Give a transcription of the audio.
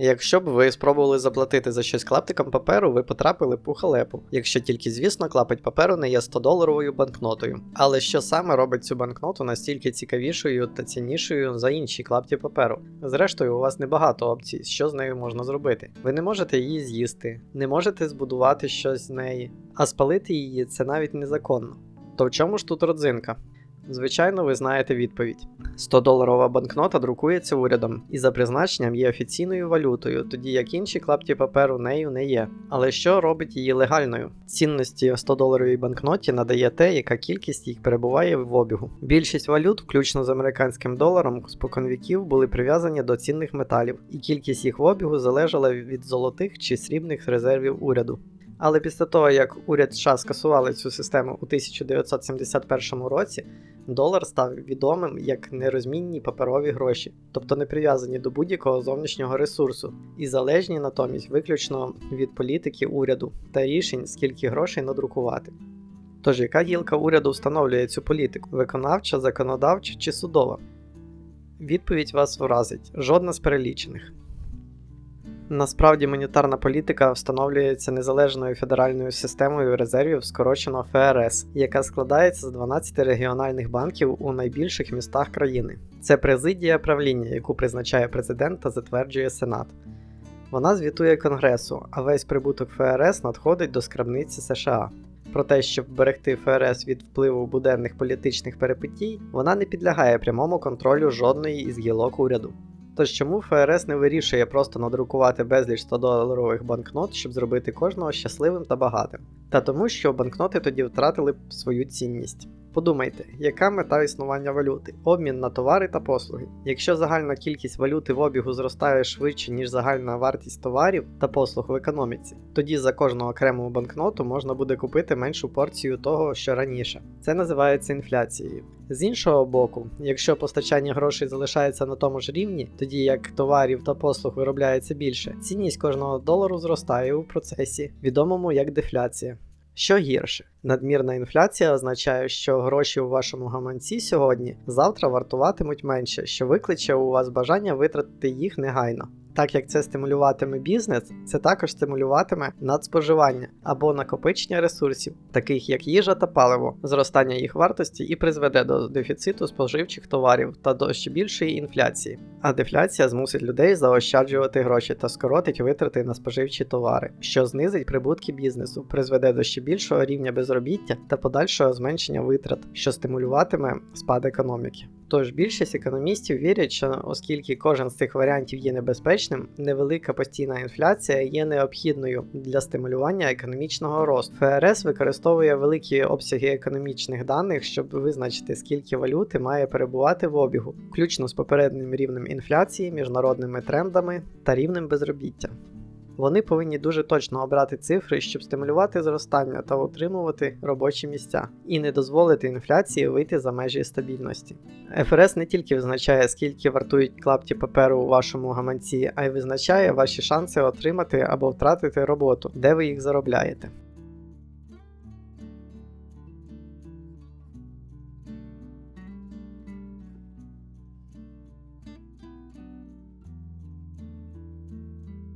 Якщо б ви спробували заплатити за щось клаптиком паперу, ви потрапили б у халепу. Якщо тільки, звісно, клапоть паперу не є 100-доларовою банкнотою. Але що саме робить цю банкноту настільки цікавішою та ціннішою за інші клапті паперу? Зрештою, у вас небагато опцій, що з нею можна зробити. Ви не можете її з'їсти, не можете збудувати щось з неї, а спалити її це навіть незаконно. То в чому ж тут родзинка? Звичайно, ви знаєте відповідь. 100-доларова банкнота друкується урядом і за призначенням є офіційною валютою, тоді як інші клапті паперу нею не є. Але що робить її легальною? Цінності 100-доларовій банкноті надає те, яка кількість їх перебуває в обігу. Більшість валют, включно з американським доларом, споконвіків були прив'язані до цінних металів, і кількість їх в обігу залежала від золотих чи срібних резервів уряду. Але після того, як уряд США скасували цю систему у 1971 році, долар став відомим як нерозмінні паперові гроші, тобто не прив'язані до будь-якого зовнішнього ресурсу, і залежні натомість виключно від політики уряду та рішень, скільки грошей надрукувати. Тож, яка гілка уряду встановлює цю політику? Виконавча, законодавча чи судова? Відповідь вас вразить жодна з перелічених. Насправді монетарна політика встановлюється незалежною федеральною системою резервів, скорочено ФРС, яка складається з 12 регіональних банків у найбільших містах країни. Це президія правління, яку призначає президент та затверджує Сенат. Вона звітує Конгресу, а весь прибуток ФРС надходить до скарбниці США. Про те, щоб берегти ФРС від впливу буденних політичних перипетій, вона не підлягає прямому контролю жодної із гілок уряду. Тож чому ФРС не вирішує просто надрукувати безліч 100-доларових банкнот, щоб зробити кожного щасливим та багатим? Та тому, що банкноти тоді втратили б свою цінність. Подумайте, яка мета існування валюти? Обмін на товари та послуги. Якщо загальна кількість валюти в обігу зростає швидше, ніж загальна вартість товарів та послуг в економіці, тоді за кожну окрему банкноту можна буде купити меншу порцію того, що раніше. Це називається інфляцією. З іншого боку, якщо постачання грошей залишається на тому ж рівні, тоді як товарів та послуг виробляється більше, цінність кожного долару зростає у процесі, відомому як дефляція. Що гірше, надмірна інфляція означає, що гроші у вашому гаманці сьогодні завтра вартуватимуть менше, що викличе у вас бажання витратити їх негайно. Так як це стимулюватиме бізнес, це також стимулюватиме надспоживання або накопичення ресурсів, таких як їжа та паливо, зростання їх вартості і призведе до дефіциту споживчих товарів та до ще більшої інфляції. А дефляція змусить людей заощаджувати гроші та скоротить витрати на споживчі товари, що знизить прибутки бізнесу, призведе до ще більшого рівня безробіття та подальшого зменшення витрат, що стимулюватиме спад економіки. Тож більшість економістів вірять, що оскільки кожен з цих варіантів є небезпечним, невелика постійна інфляція є необхідною для стимулювання економічного росту. ФРС використовує великі обсяги економічних даних, щоб визначити, скільки валюти має перебувати в обігу, включно з попереднім рівнем інфляції, міжнародними трендами та рівнем безробіття. Вони повинні дуже точно обрати цифри, щоб стимулювати зростання та утримувати робочі місця, і не дозволити інфляції вийти за межі стабільності. ФРС не тільки визначає, скільки вартують клапті паперу у вашому гаманці, а й визначає ваші шанси отримати або втратити роботу, де ви їх заробляєте.